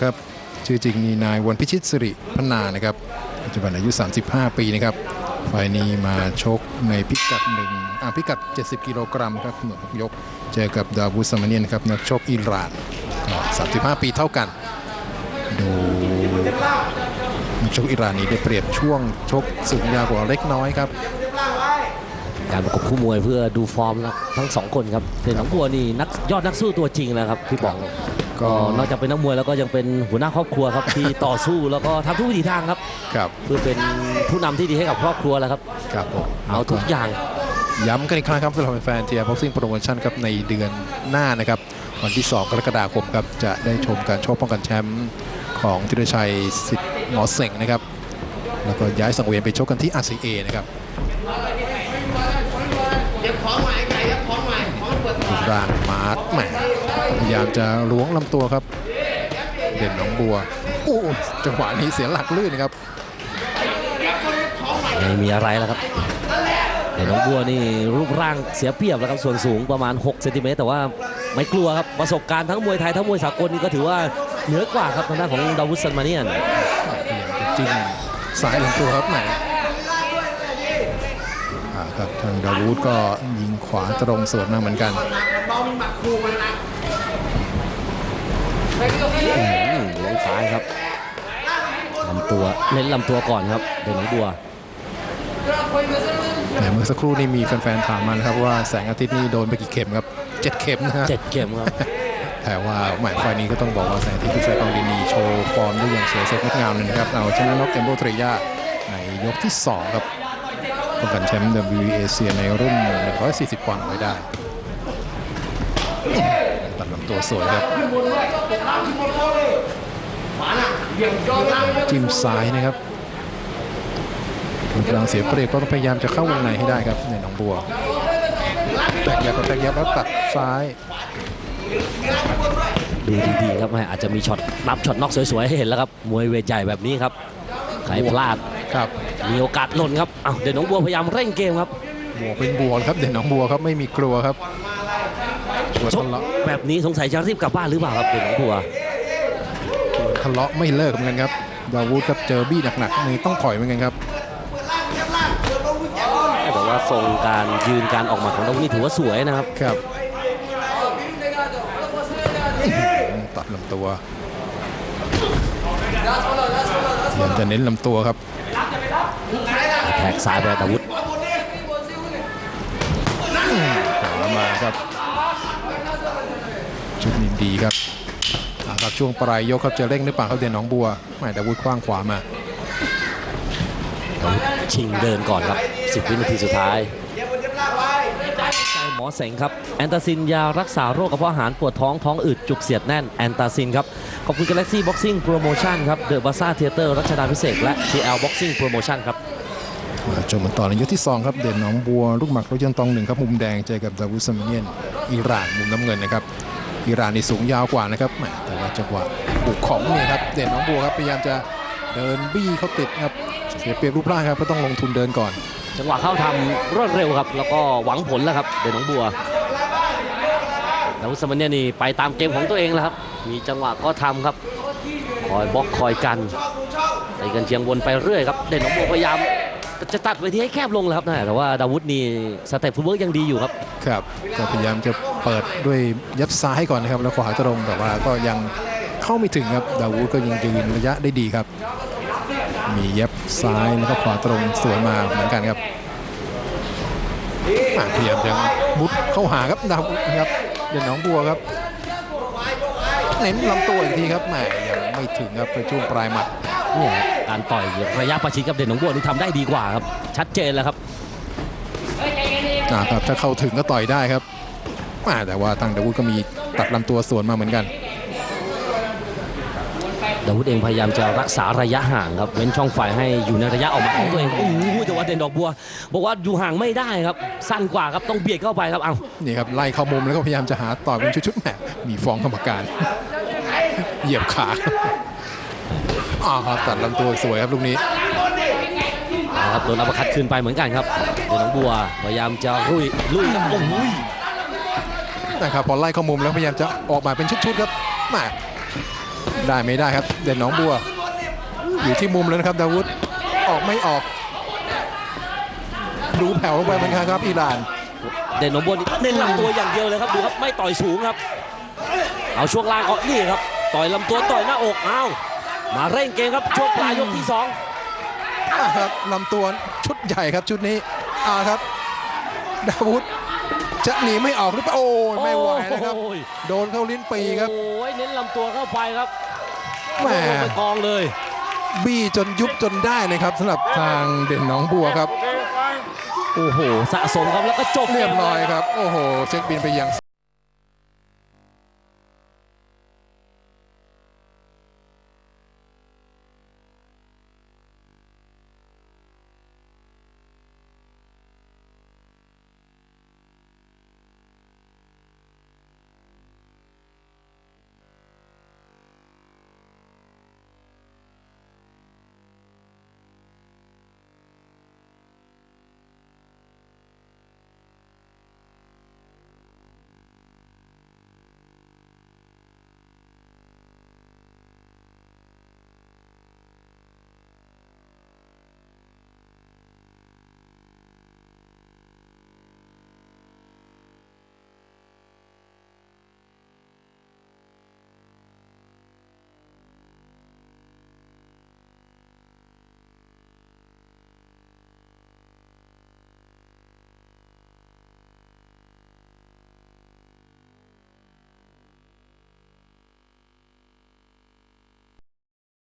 นะครับ ชื่อจริงนี่นายวันพิชิตสิริพนานะครับ ปัจจุบันอายุ 35 ปีนะครับไฟนี้มาชกในพิกัดหนึ่งอ่าพิกัด 70 กิโลกรัมครับหนวดยก เจอกับดาวูสมาเนียนครับนักชกอิหร่านก็35 ปีเท่ากัน ดูนักชกอิหร่านนี้ได้เปรียบช่วงชกสูงยาวกว่าเล็กน้อยครับการประกบคู่มวยเพื่อดูฟอร์มนะทั้งสองคนครับเด่นหนองบัวนี่นักยอดนักสู้ตัวจริงนะครับพี่ป๋อง ก็ก็นอกจากเป็นนักมวยแล้วก็ยังเป็นหัวหน้าครอบครัวครับ ที่ต่อสู้แล้วก็ทำทุกวิถีทางครับครับ เพื่อเป็นผู้นำที่ดีให้กับครอบครัวแล้วครับครับผมเอาทุกอย่าง ย้ำกันอีกครั้งครับสำหรับแฟนๆเทียร์บ็อกซิ่งโปรโมชั่นครับในเดือนหน้านะครับ วันที่ 2 กรกฎาคมครับจะได้ชมการชกป้องกันแชมป์ของธีรชัยสิทธิ์หมอเสงนะครับ แล้วก็ย้ายสังเวียนไปชกกันที่ RCA นะครับเดี๋ยวของใหม่ไก่เดี๋ยวของใหม่ของเปิดรูปร่างมาร์ทแหม พยายามจะล้วงลำตัวครับ เด่นหนองบัวโอ้จังหวะนี้เสียหลักลื่นนะครับไม่มีอะไรแล้วครับเด่นหนองบัวนี่รูปร่างเสียเปรียบแล้วครับส่วนสูงประมาณ6เซนติเมตรแต่ว่าไม่กลัวครับประสบการณ์ทั้งมวยไทยทั้งมวยสากลนี่ก็ถือว่าเหนือกว่าครับทางด้านของดาวุฒซันมาเนียนพยายามจะจิ้มซ้ายลำตัวครับแหมอ่าครับทางดาวูดก็ยิงขวาตรงสวนมาเหมือนกัน ครับลำตัวเน้นลำตัวก่อนครับเด่นหนองบัวแหมเมื่อสักครู่นี้มีแฟนๆถามมานะครับว่าแสงอาทิตย์นี่โดนไปกี่เข็มครับเจ็ดเข็มนะฮะเจ็ดเกมครับแต่ว่าหมายไฟล์นี้ก็ต้องบอกว่าแสงอาทิตย์พิเศษกองดินีโชว์ฟอร์มได้อย่างสวยสดงดงามเลยนะครับเอาชนะน็อกเอมโบเทรยาในยกที่2ครับป้องกันแชมป์ WBA เอเชียในรุ่น 140ปอนด์เอาไว้ได้ตัดลำตัวสวยครับ จิ้มซ้ายนะครับกำลังเสียเปรียบก็ต้องพยายามจะเข้าวงในให้ได้ครับในหนองบัวแตกยับก็แตกยับแล้วตัดซ้าย ดูดีๆครับแม่อาจจะมีช็อตนับช็อตน็อกสวยๆให้เห็นแล้วครับมวยเวทใหญ่แบบนี้ครับใครพลาดครับ มีโอกาสหล่นครับอ้าวเด่นหนองบัวพยายามเร่งเกมครับบวกเป็นบวกครับเด่นหนองบัวครับไม่มีกลัวครับชวนชกทะเลาะแบบนี้สงสัยจะรีบกลับบ้านหรือเปล่าครับเด่นหนองบัวชวน ทะเลาะไม่เลิกเหมือนกันครับดาวูดครับเจอบี้หนักๆนี่ต้องถอยเหมือนกันครับแต่ว่าทรงการยืนการออกมาของดาวุฒนี่ถือว่าสวยนะครับครับตัดลำตัวพยายามจะเน้นลำตัวครับแทกซ้ายไปดาวุฒขวามาครับชุดนี้ดีครับอ่า ครับช่วงปลายยกครับจะเร่งหรือเปล่าครับเด่นหนองบัวไม่ดาวูดคว้างขวามาดาวุฒชิงเดินก่อนครับ 10 วินาทีสุดท้ายใจหมอเสงครับ แอนตาซินยารักษาโรคกระเพาะอาหารปวดท้องท้องอืดจุกเสียดแน่นแอนตาซินครับ ขอบคุณ Galaxy Boxing Promotion ครับเดอะบาซ่าเทเตอร์รัชดาพิเศษกและ TL Boxing Promotion ครับมาชมกันต่อในยกที่ 2 ครับ เด่นหนองบัว ลูกหมักรถยนต์ตองหนึ่งครับ มุมแดงเจอกับดาวุสมาเนียนอิหร่านมุมน้ำเงินนะครับ อิรานนี่สูงยาวกว่านะครับแต่ว่าจังหวะบุกของเนี่ยครับเด่นหนองบัวครับพยายามจะเดินบี้เขาติดครับเสียเปรียบรูปร่างครับก็ต้องลงทุนเดินก่อน จังหวะเข้าทำรวดเร็วครับ แล้วก็หวังผลแล้วครับเด่นหนองบัวดาวุสมันเนี่ยนี่ไปตามเกมของตัวเองแล้วครับ มีจังหวะก็ทำครับ คอยบล็อกคอยกันไปกันเชียงวนไปเรื่อยครับ เด่นหนองบัวพยายาม จะตัดเวทีให้แคบลงแล้วครับนะแต่ว่าดาวุธนี่สเต็ปฟุตเวิร์กยังดีอยู่ครับ ครับก็พยายามจะเปิดด้วยยับซ้ายก่อนนะครับแล้วขวาตรงแต่ว่าก็ยังเข้าไม่ถึงครับดาวูดก็ยังยืนระยะได้ดีครับ มีเย็บซ้ายแล้วก็ขวาตรงสวนมาเหมือนกันครับอะพยายามจะมุดเข้าหาครับดาวูดนะครับเด่นหนองบัวครับเน้นลำตัวอีกทีครับแหมยังไม่ถึงครับในช่วงปลายหมัด เนี่ยการต่อยระยะประชิดกับเด่นหนองบัวนี่ทำได้ดีกว่าครับ ชัดเจนแล้วครับอ่าครับถ้าเข้าถึงก็ต่อยได้ครับอ่าแต่ว่าทางดาวูดก็มีตัดลำตัวสวนมาเหมือนกันดาวุธเองพยายามจะรักษาระยะห่างครับเว้นช่องไฟให้อยู่ในระยะออกมาของตัวเองโอ้โหแต่ว่าเด่นดอกบัว บอกว่าอยู่ห่างไม่ได้ครับ สั้นกว่าครับต้องเบียดเข้าไปครับเอานี่ครับไล่เข้ามุมแล้วก็พยายามจะหาต่อยเป็นชุดๆแหมมีฟ้องกรรมการ เหยียบขา อ่าครับตัดลำตัวสวยครับลูกนี้เอาครับโดนอัปเปอร์คัดคืนไปเหมือนกันครับเด่นหนองบัวพยายามจะลุยลุยครับโอ้โหนะครับพอไล่เข้ามุมแล้วพยายามจะออกมาเป็นชุดๆครับแหมได้ไม่ได้ครับ เด่นหนองบัว อยู่ที่มุมแล้วนะครับดาวุธออกไม่ออกดูแผ่วลงไปเหมือนกันครับอิหร่าน เด่นหนองบัวนี่เน้นลำตัวอย่างเดียวเลยครับดูครับไม่ต่อยสูงครับ เอาช่วงล่างเอานี่ครับ ต่อยลำตัวต่อยหน้าอกเอา มาเร่งเกมครับช่วงปลายยกที่สองอ่าครับลำตัวชุดใหญ่ครับชุดนี้อ่าครับ ดาวุธจะหนีไม่ออกหรือเปล่าโอ้ยไม่ไหวนะครับโอ้ยโดนเข้าลิ้นปีครับโอ้ยเน้นลำตัวเข้าไปครับแหม่ลงไปกองเลย บี้จนยุบจนได้นะครับสำหรับทางเด่นหนองบัวครับ โอ้โห สะสมครับแล้วก็จบกมเรียบร้อยครับ โอ้โห เช็คบินไปยัง